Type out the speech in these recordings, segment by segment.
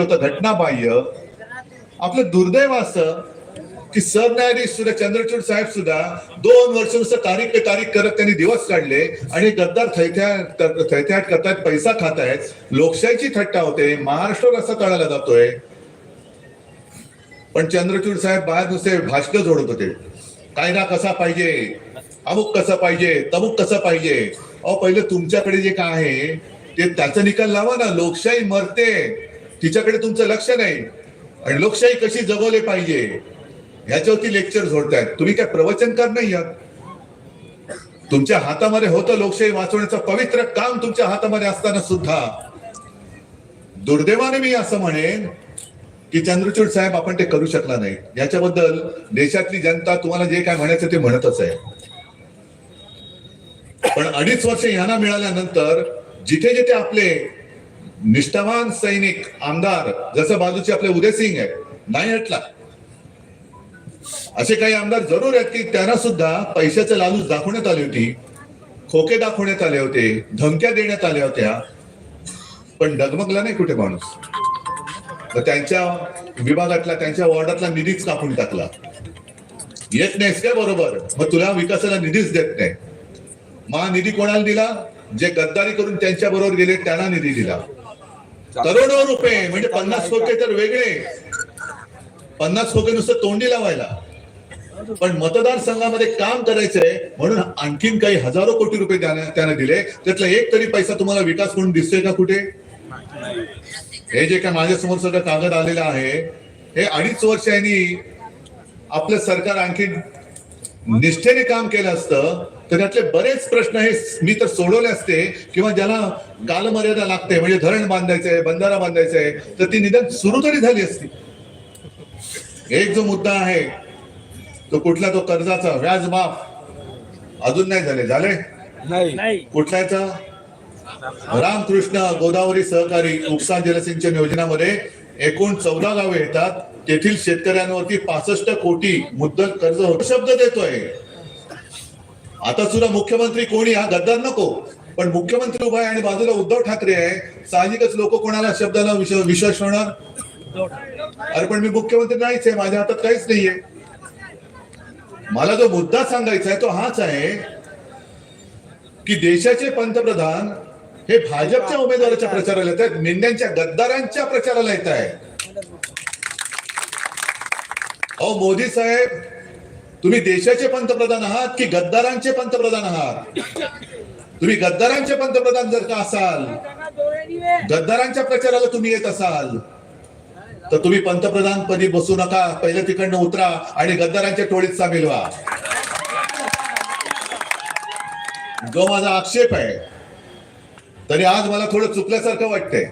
होतं घटनाबाह्य आपलं दुर्दैव असं की सरन्यायाधीश सुद्धा चंद्रचूड साहेब सुद्धा दोन वर्ष तारीख ते तारीख करत त्यांनी दिवस काढले आणि गद्दार थैथ्या थैथ्याट करतायत पैसा खातायत लोकशाहीची थट्टा होते महाराष्ट्र असा तळाला जातोय. पण चंद्रचूड साहेब बाहेर नुसते भाषण जोडत होते. कायदा कसा पाहिजे अमुक कसा पाहिजे तमुक कसं पाहिजे. अहो पहिले तुमच्याकडे जे काय आहे ते त्याचा निकाल लावा ना. लोकशाही मरते. तिच्याकडे तुमचं लक्ष नाही. आणि लोकशाही कशी जगवले पाहिजे ह्याच्यावरती लेक्चर जोडतायत. तुम्ही काय प्रवचनकार नाही आहात? तुमच्या हातामध्ये होतं लोकशाही वाचवण्याचं पवित्र काम तुमच्या हातामध्ये असताना सुद्धा. दुर्दैवाने मी असं म्हणेन की चंद्रचूड साहेब आपण ते करू शकला नाही याच्याबद्दल देशातली जनता तुम्हाला जे काय म्हणायचं ते म्हणतच आहे. पण अडीच वर्ष यांना मिळाल्यानंतर जिथे जिथे आपले निष्ठावान सैनिक आमदार जसं बाजूचे आपले उदय सिंग आहे नाही हटला. असे काही आमदार जरूर आहेत की त्यांना सुद्धा पैशाचं लालूच दाखवण्यात आली होती खोके दाखवण्यात आले होते धमक्या देण्यात आल्या होत्या पण डगमगला नाही कुठे माणूस. तर त्यांच्या विभागातला त्यांच्या वॉर्डातला निधीच कापून टाकला. येत नाहीस काय बरोबर? मग तुला विकासाला निधीच देत नाही. महानिधी कोणाला दिला? जे गद्दारी करून त्यांच्या बरोबर गेले त्यांना निधी दिला. करोडो रुपये म्हणजे पन्नास खोके तर वेगळे. पन्नास खोके नुसतं तोंडी लावायला. पण मतदारसंघामध्ये काम करायचंय म्हणून आणखीन काही हजारो कोटी रुपये त्याने दिले. त्यातला एक तरी पैसा तुम्हाला विकास म्हणून दिसतोय का कुठे? हे जे काय माझ्यासमोर सगळं कागद आलेलं आहे हे अडीच वर्ष यांनी आपलं सरकार आणखी निष्ठेने काम केलं असतं. तर त्यातले बरेच प्रश्न हे मी तर सोडवले असते किंवा ज्याला कालमर्यादा लागते म्हणजे धरण बांधायचंय बंधारा बांधायचंय तर ती निदान सुरू तरी झाली असती. एक जो मुद्दा आहे तो कुठला तो कर्जाचा? व्याज माफ अजून नाही झाले. झाले? नाही. कुठल्याचा? रामकृष्ण गोदावरी सहकारी उपसा जलसिंचन योजनामध्ये एकूण चौदा गावे येतात. तेथील शेतकऱ्यांवरती पासष्ट कोटी मुद्दल कर्ज शब्द देतोय. आता सुद्धा मुख्यमंत्री कोणी हा गद्दार नको. पण मुख्यमंत्री उभा आहे आणि बाजूला उद्धव ठाकरे आहे. साहजिकच लोक कोणाला शब्दाला विश्व- विश्वास होणार अरे पण मी मुख्यमंत्री नाहीच आहे. माझ्या हातात काहीच नाहीये. मला जो मुद्दा सांगायचा आहे तो हाच आहे की देशाचे पंतप्रधान हे भाजपच्या उमेदवाराच्या प्रचाराला येत आहेत. मेंढ्यांच्या गद्दारांच्या प्रचाराला येत आहे अहो मोदी साहेब तुम्ही देशाचे पंतप्रधान आहात की गद्दारांचे पंतप्रधान आहात? तुम्ही गद्दारांचे पंतप्रधान जर का असाल गद्दारांच्या प्रचाराला तुम्ही येत असाल तर तुम्ही पंतप्रधान पदी बसू नका. पहिलं तिकडनं उतरा आणि गद्दारांच्या टोळीत सामील व्हा. जो माझा आक्षेप आहे तरी आज मला थोडं चुकल्यासारखं वाटतंय.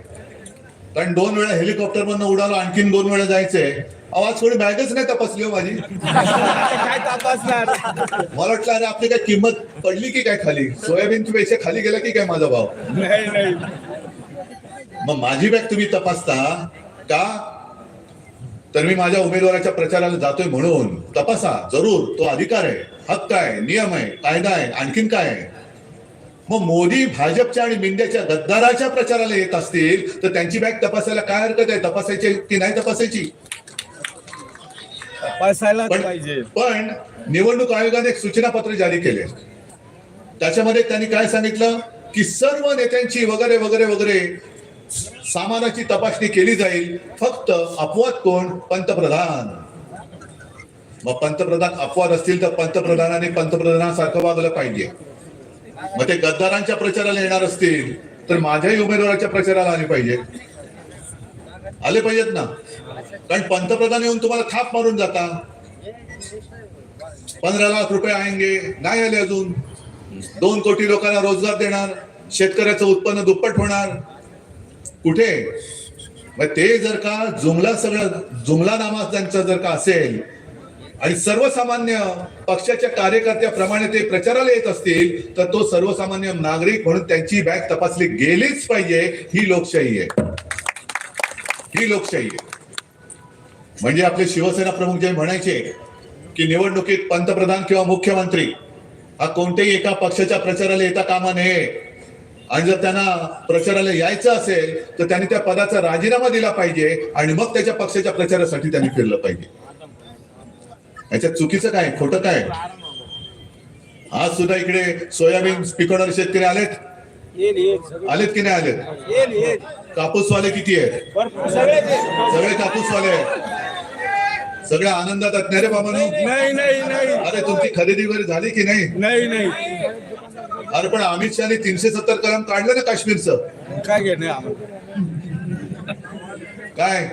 कारण दोन वेळा हेलिकॉप्टर मधनं उडालो आणखीन दोन वेळा जायचंय. आज थोडी बॅगच नाही तपासली हो माझी. काय तपासणार? मला वाटलं अरे आपली काय किंमत पडली की काय खाली? सोयाबीनचे पैसे खाली गेला की काय माझा भाव? मग माझी बॅग तुम्ही तपासता का? तर मी माझ्या उमेदवाराच्या प्रचाराला जातोय म्हणून. तपासा जरूर. तो अधिकार आहे हक्क आहे नियम आहे कायदा आहे आणखीन काय आहे? मग मोदी भाजपच्या आणि मिंड्याच्या गद्दाराच्या प्रचाराला येत असतील तर त्यांची बॅग तपासायला काय हरकत आहे? तपासायची की नाही तपासायची? तपासायलाच पण पाहिजे. पण निवडणूक आयोगाने एक सूचना पत्र जारी केले. त्याच्यामध्ये त्यांनी काय सांगितलं? की सर्व नेत्यांची वगैरे वगैरे वगैरे सामानाची तपासणी केली जाईल. फक्त अपवाद कोण? पंतप्रधान. मग पंतप्रधान अपवाद असतील तर पंतप्रधानाने पंतप्रधानासारखं वागलं पाहिजे. मग ते गद्दारांच्या प्रचाराला येणार असतील तर माझ्याही उमेदवाराच्या प्रचाराला आले पाहिजे. आले पाहिजेत ना? कारण पंतप्रधान येऊन तुम्हाला थाप मारून जाता. पंधरा लाख रुपये आएंगे नाही आले अजून. दोन कोटी लोकांना रोजगार देणार शेतकऱ्याचं उत्पन्न दुप्पट होणार. कुठे? मग ते जर का जुमला सगळं जुमला नामा त्यांचा जर का असेल आणि सर्वसामान्य पक्षाच्या कार्यकर्त्याप्रमाणे ते प्रचाराला येत असतील तर तो सर्वसामान्य नागरिक म्हणून त्यांची बॅग तपासली गेलीच पाहिजे ही लोकशाही आहे. ही लोकशाही आहे. म्हणजे आपले शिवसेना प्रमुख जे म्हणायचे की निवडणुकीत पंतप्रधान किंवा मुख्यमंत्री हा कोणत्याही एका पक्षाच्या प्रचाराला येता कामा नये. आणि जर त्यांना प्रचाराला यायचं असेल तर त्यांनी त्या पदाचा राजीनामा दिला पाहिजे आणि मग त्याच्या पक्षाच्या प्रचारासाठी त्यांनी फिरलं पाहिजे. याच्यात चुकीचं काय? खोटं काय? आज सुद्धा इकडे सोयाबीन पिकवणारे शेतकरी आलेत? आलेत की नाही आलेत? कापूसवाले किती आहेत? सगळे. सगळे कापूसवाले आहेत. सगळ्या आनंदात आहेत नाही रे बाबांनो नाही नाही नाही अरे तुमची खरेदी वगैरे झाली की नाही? नाही नाही. अरे पण अमित शहाने तीनशे सत्तर कलम काढलं ना काश्मीरचं? काय घेणे काय?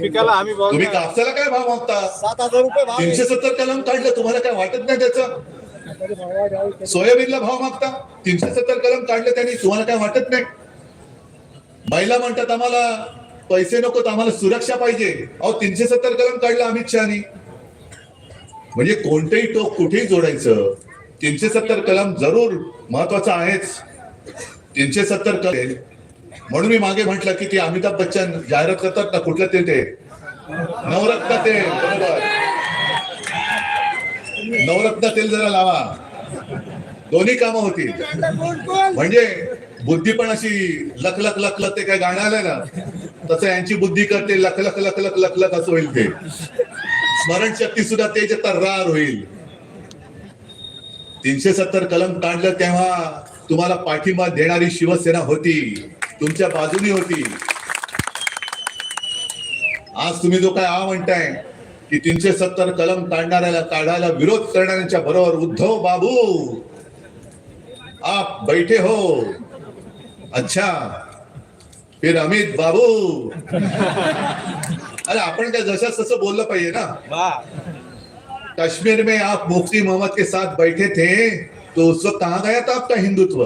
पिकाला आम्ही भाव तुम्ही कापसाला काय भाव मागता? सात हजार रुपये भाव तीनशे सत्तर कलम काढलं तुम्हाला काय वाटत नाही त्याचं? सोयाबीनला भाव मागता तीनशे सत्तर कलम काढलं त्यांनी तुम्हाला काय वाटत नाही? महिला म्हणतात आम्हाला पैसे नकोत आम्हाला सुरक्षा पाहिजे. अहो तीनशे सत्तर कलम काढलं अमित शहानी. म्हणजे कोणतेही टोक कुठेही जोडायचं तीनशे सत्तर कलम जरूर महत्वाचं आहेच. तीनशे सत्तर कलम म्हणून मी मागे म्हटलं की ते अमिताभ बच्चन जाहिरात करतात ना कुठलं ते ते. नवरत्न तेल बरोबर. नवरत्न तेल जरा लावा. दोन्ही कामं होतील. म्हणजे बुद्धी पण अशी लख लख लख लख ते काय गाणं आलं ना तसं यांची बुद्धी करते लख लख लख लख लख लख असं होईल ते. स्मरणशक्ती सुद्धा तेज तर्रार होईल. तीनशे सत्तर कलम काढलं तेव्हा तुम्हाला पाठिंबा देणारी शिवसेना होती. तुमच्या बाजूनी होती. आज तुम्ही जो काय आ म्हणताय की तीनशे सत्तर कलम काढणाऱ्याला काढायला विरोध करणाऱ्यांच्या बरोबर उद्धव बाबू आप बैठे हो. अच्छा फिर अमित बाबू. अरे आपण काय जशाच तसं बोललं पाहिजे ना. कश्मीर में आप मुफ्ती मोहम्मद के साथ बैठे थे तो उस वक्त कहा गया था आपका हिंदुत्व?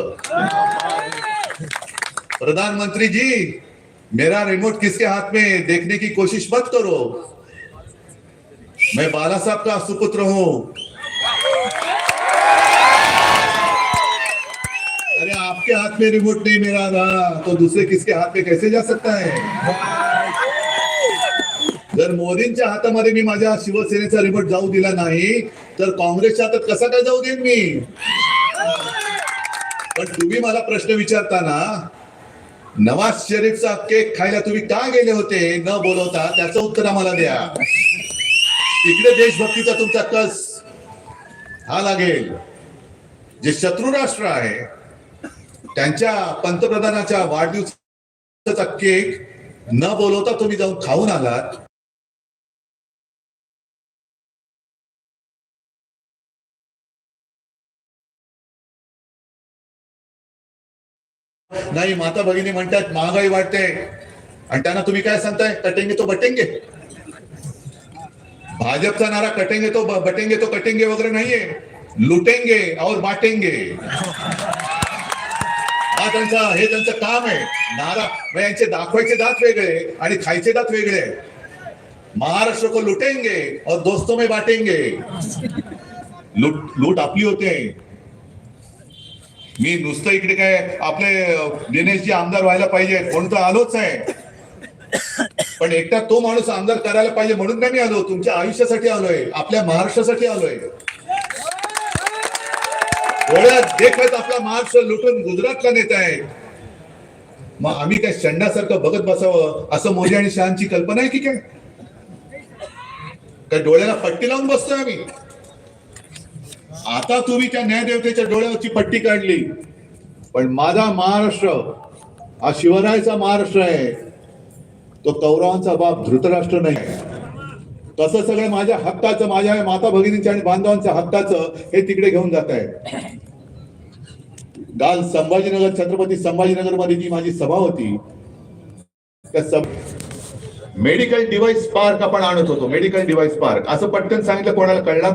प्रधानमंत्री जी मेरा रिमोट किसके हाथ में देखने की कोशिश मत करो। मैं बाला साहब का सुपुत्र हूं। अरे आपके हाथ में रिमोट नहीं मेरा ना तो दूसरे किसके हाथ में कैसे जा सकता है? जर मोदींच्या हातामध्ये मी माझ्या शिवसेनेचा रिमोट जाऊ दिला नाही तर काँग्रेसच्या हातात कसा काय जाऊ देईन मी? पण तुम्ही मला प्रश्न विचारताना नवाज शरीफचा केक खायला तुम्ही का गेले होते? न बोलवता त्याचं उत्तर आम्हाला द्या. इकडे देशभक्तीचा तुमचा कस हा लागेल. जे शत्रू राष्ट्र आहे त्यांच्या पंतप्रधानाच्या वाढदिवसाचा केक न बोलवता तुम्ही जाऊन खाऊन आलात. नाही माता भगिनी म्हणतात महागाई वाढते. आणि त्यांना तुम्ही काय सांगताय? कटेंगे तो बटेंगे. भाजपचा नारा कटेंगे तो बटेंगे तो कटेंगे वगैरे नाहीये. लुटेंगे और बाटेंगे. हा त्यांचा हे त्यांचं काम आहे. नारा यांचे दाखवायचे दात वेगळे आणि खायचे दात वेगळे महाराष्ट्र को लुटेंगे और दोस्तों में बाटेंगे. लूट लूट आपली होते. मी नुसतं इकडे काय आपले दिनेशजी आमदार व्हायला पाहिजे कोण तर आलोच आहे. पण एकटा तो माणूस आमदार करायला पाहिजे म्हणून नाही मी आलो? तुमच्या आयुष्यासाठी आलोय आपल्या महाराष्ट्रासाठी आलोय. डोळ्यात देखत आपला महाराष्ट्र लुटून गुजरातला नेत आहे. मग आम्ही काय शंडासारखं बघत बसावं असं मोदी आणि शहाची कल्पना आहे की काय? काय डोळ्याला पट्टी लावून बसतोय आम्ही. आता तुम्ही त्या न्यायदेवतेच्या डोळ्यावरची पट्टी काढली. पण माझा महाराष्ट्र हा शिवरायाचा महाराष्ट्र आहे. तो कौरवांचा बाप धृतराष्ट्र नाही. तसं सगळं माझ्या हक्काचं माझ्या माता भगिनीच्या आणि बांधवांच्या हक्काचं हे तिकडे घेऊन जात आहे. काल संभाजीनगर छत्रपती संभाजीनगरमध्ये जी माझी सभा होती त्या सभ मेडिकल डिव्हाइस पार्क आपण आणत होतो. Medical device park. असं पटकन सांगितलं कोणाला कळणार